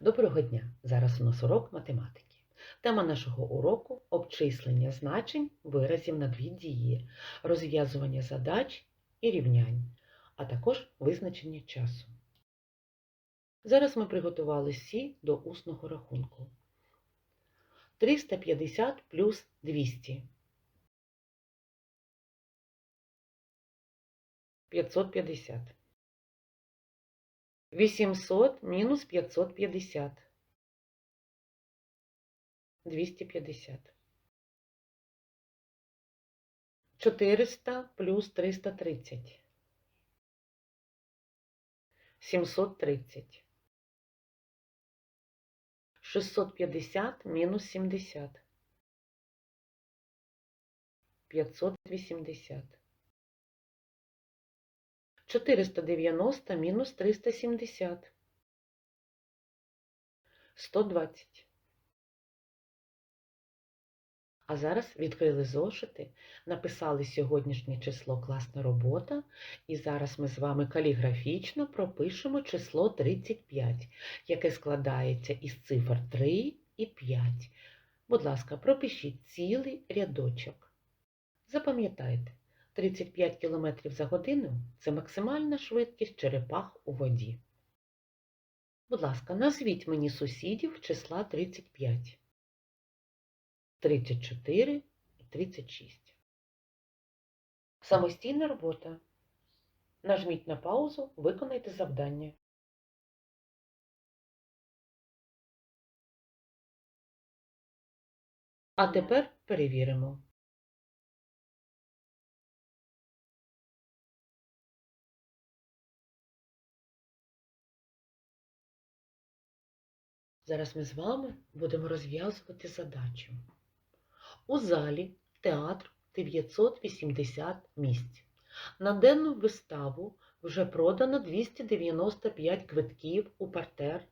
Доброго дня! Зараз у нас урок математики. Тема нашого уроку обчислення значень виразів на дві дії, розв'язування задач і рівнянь, а також визначення часу. Зараз ми приготували всі до усного рахунку. 350 плюс 200. 550. 800 мінус 550. 250. 400 плюс 330. 730. 650 мінус 70. 580. 490 мінус 370. 120. А зараз відкрили зошити, написали сьогоднішнє число класна робота, і зараз ми з вами каліграфічно пропишемо число 35, яке складається із цифр 3 і 5. Будь ласка, пропишіть цілий рядочок. Запам'ятайте, 35 км за годину це максимальна швидкість черепах у воді. Будь ласка, назвіть мені сусідів числа 35, 34 і 36. Самостійна робота. Нажміть на паузу, виконайте завдання. А тепер перевіримо. Зараз ми з вами будемо розв'язувати задачу. У залі театр 980 місць. На денну виставу вже продано 295 квитків у партер,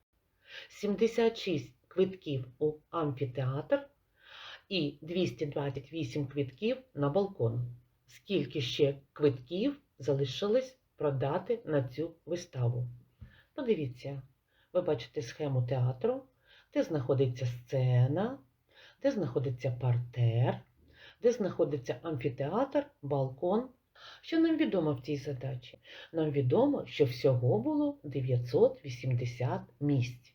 76 квитків у амфітеатр і 228 квитків на балкон. Скільки ще квитків залишилось продати на цю виставу? Подивіться. Ви бачите схему театру, де знаходиться сцена, де знаходиться партер, де знаходиться амфітеатр, балкон. Що нам відомо в цій задачі? Нам відомо, що всього було 980 місць.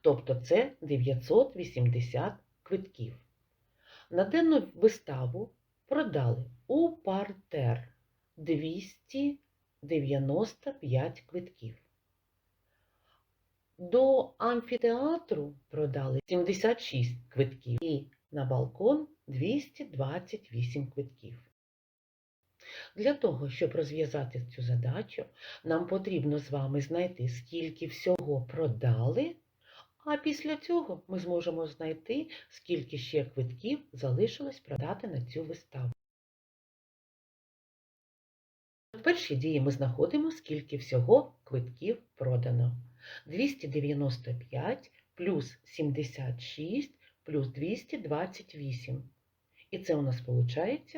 Тобто це 980 квитків. На денну виставу продали у партер 295 квитків. До амфітеатру продали 76 квитків і на балкон 228 квитків. Для того, щоб розв'язати цю задачу, нам потрібно з вами знайти, скільки всього продали, а після цього ми зможемо знайти, скільки ще квитків залишилось продати на цю виставу. В першій дії ми знаходимо, скільки всього квитків продано. 295 плюс 76 плюс 228. І це у нас виходить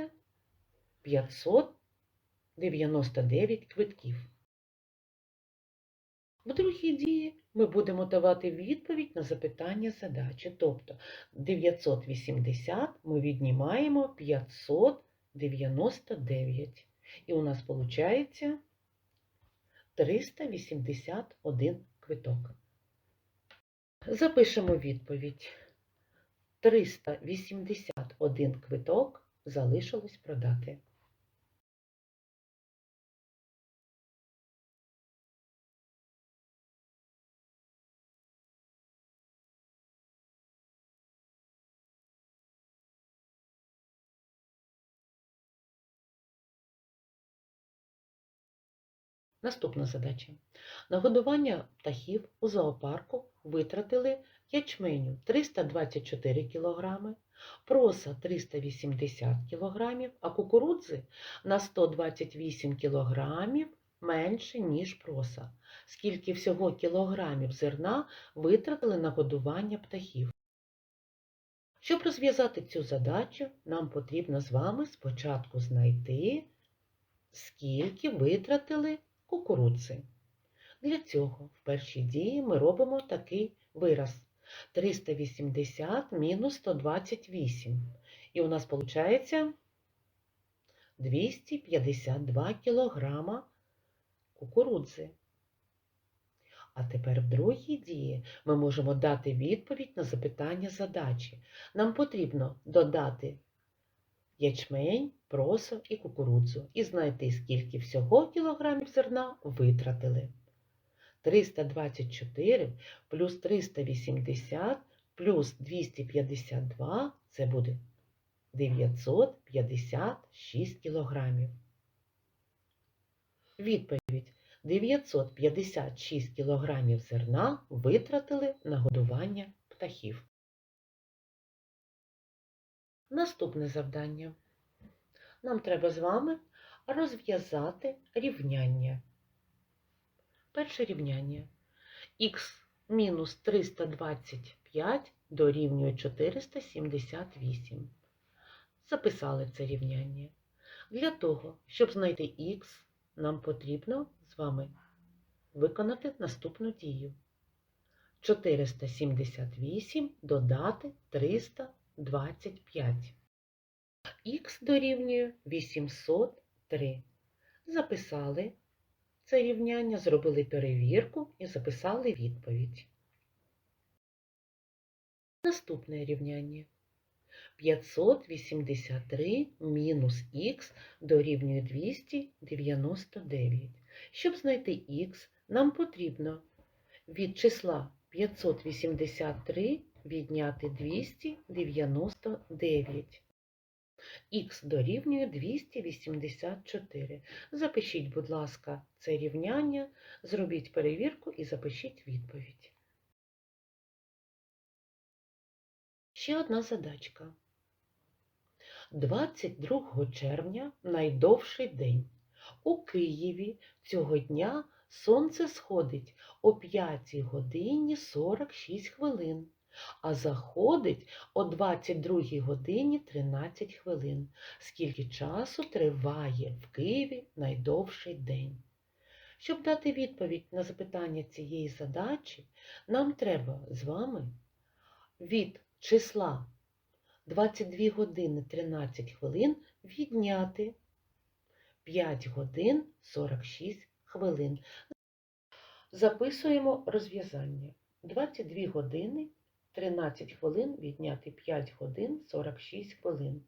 599 квитків. В другій дії ми будемо давати відповідь на запитання задачі. Тобто 980 ми віднімаємо 599. І у нас виходить 381 квиток. Запишемо відповідь. 381 квиток залишилось продати. Наступна задача. На годування птахів у зоопарку витратили ячменю 324 кг, проса 380 кг, а кукурудзи на 128 кг менше, ніж проса. Скільки всього кілограмів зерна витратили на годування птахів? Щоб розв'язати цю задачу, нам потрібно з вами спочатку знайти, скільки витратили кукурудзи. Для цього в першій дії ми робимо такий вираз. 380 мінус 128. І у нас виходить 252 кілограма кукурудзи. А тепер в другій дії ми можемо дати відповідь на запитання задачі. Нам потрібно додати ячмень, просо і кукурудзу і знайти, скільки всього кілограмів зерна витратили. 324 плюс 380 плюс 252 це буде 956 кілограмів. Відповідь 956 кілограмів зерна витратили на годування птахів. Наступне завдання. Нам треба з вами розв'язати рівняння. Перше рівняння. Х мінус 325 дорівнює 478. Записали це рівняння. Для того, щоб знайти х, нам потрібно з вами виконати наступну дію. 478 додати 325. Х дорівнює 803. Записали це рівняння, зробили перевірку і записали відповідь. Наступне рівняння. 583 мінус х дорівнює 299. Щоб знайти х, нам потрібно від числа 583 відняти 299. Х дорівнює 284. Запишіть, будь ласка, це рівняння, зробіть перевірку і запишіть відповідь. Ще одна задачка. 22 червня найдовший день. У Києві цього дня сонце сходить о 5 годині 46 хвилин, а заходить о 22 годині 13 хвилин. Скільки часу триває в Києві найдовший день? Щоб дати відповідь на запитання цієї задачі, нам треба з вами від числа 22 години 13 хвилин відняти 5 годин 46 хвилин. Записуємо розв'язання. 22 години 13 хвилин відняти 5 годин 46 хвилин.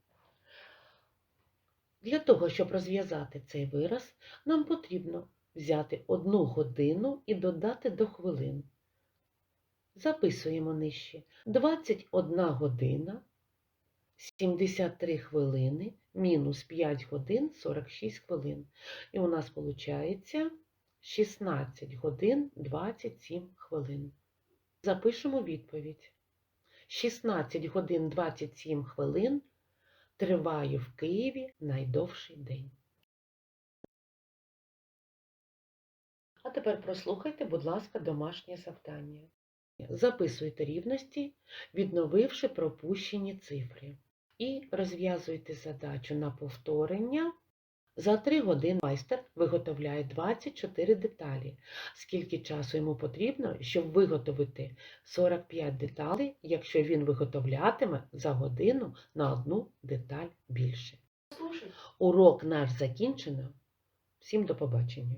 Для того, щоб розв'язати цей вираз, нам потрібно взяти 1 годину і додати до хвилин. Записуємо нижче. 21 година 73 хвилини мінус 5 годин 46 хвилин. І у нас виходить 16 годин 27 хвилин. Запишемо відповідь. 16 годин 27 хвилин триває в Києві найдовший день. А тепер прослухайте, будь ласка, домашнє завдання. Записуйте рівності, відновивши пропущені цифри. І розв'язуйте задачу на повторення. За 3 години майстер виготовляє 24 деталі. Скільки часу йому потрібно, щоб виготовити 45 деталей, якщо він виготовлятиме за годину на одну деталь більше. Урок наш закінчено. Всім до побачення!